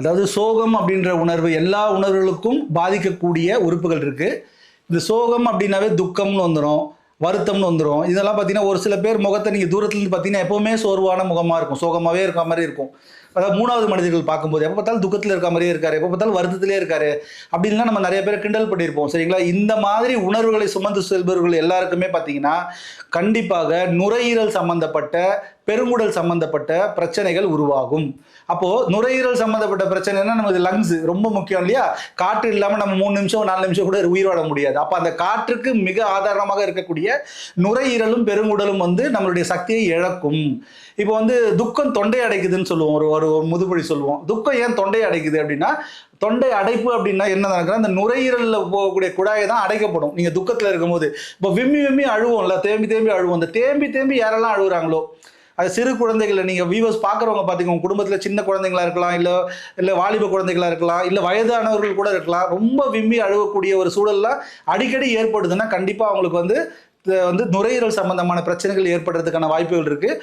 அதாவது சோகம் அப்படின்ற உணர்வு எல்லா உணர்வுகளுக்கும் பாதிக்கக்கூடிய உறுப்புகள் இருக்குது இந்த சோகம் அப்படின்னாவே துக்கம்னு வந்துடும் வருத்தம்னு வந்துடும் இதெல்லாம் பார்த்தீங்கன்னா ஒரு சில பேர் முகத்தை நீங்கள் தூரத்துலேருந்து பார்த்தீங்கன்னா எப்போவுமே சோர்வான முகமாக இருக்கும். சோகமாகவே இருக்க மாதிரி இருக்கும். அதாவது மூணாவது மனிதர்கள் பார்க்கும்போது எப்போ பார்த்தாலும் துக்கத்தில் இருக்க மாதிரியே இருக்காரு எப்போ பார்த்தாலும் வருத்தத்திலே இருக்காரு அப்படின்லாம் நம்ம நிறைய பேர் கிண்டல் பண்ணியிருப்போம். சரிங்களா? இந்த மாதிரி உணர்வுகளை சுமந்து செல்பவர்கள் எல்லாருக்குமே பார்த்தீங்கன்னா கண்டிப்பாக நுரையீரல் சம்மந்தப்பட்ட பெருங்குடல் சம்பந்தப்பட்ட பிரச்சனைகள் உருவாகும். அப்போ நுரையீரல் சம்பந்தப்பட்ட பிரச்சனைனா நமக்கு லங்ஸ் ரொம்ப முக்கியம் இல்லையா? காற்று இல்லாமல் நம்ம மூணு நிமிஷம் நாலு நிமிஷம் கூட உயிர் வாழ முடியாது. அப்போ அந்த காற்றுக்கு மிக ஆதாரமாக இருக்கக்கூடிய நுரையீரலும் பெருங்குடலும் வந்து நம்மளுடைய சக்தியை இழக்கும். இப்போ வந்து துக்கம் தொண்டை அடைக்குதுன்னு சொல்லுவோம். ஒரு ஒரு ஒரு முதுமொழி சொல்லுவோம். துக்கம் ஏன் தொண்டை அடைக்குது அப்படின்னா தொண்டை அடைப்பு அப்படின்னா என்ன நடக்குதுன்னா அந்த நுரையீரலில் போகக்கூடிய குழாயை தான் அடைக்கப்படும். நீங்கள் துக்கத்தில் இருக்கும்போது. இப்போ விம்மி விம்மி அழுவோம்ல தேம்பி தேம்பி அழுவோம். அந்த தேம்பி தேம்பி யாரெல்லாம் அழுகுறாங்களோ அது சிறு குழந்தைகளை நீங்கள் வியூவர்ஸ் பார்க்குறவங்க பார்த்தீங்க உங்கள் குடும்பத்தில் சின்ன குழந்தைங்களா இருக்கலாம் இல்லை இல்லை வாலிப குழந்தைகளாக இருக்கலாம் இல்லை வயதானவர்கள் கூட இருக்கலாம் ரொம்ப விம்மி அழுகக்கூடிய ஒரு சூழல்லாம் அடிக்கடி ஏற்படுதுன்னா கண்டிப்பாக அவங்களுக்கு வந்து வந்து நுரையீரல் சம்பந்தமான பிரச்சனைகள் ஏற்படுறதுக்கான வாய்ப்புகள் இருக்குது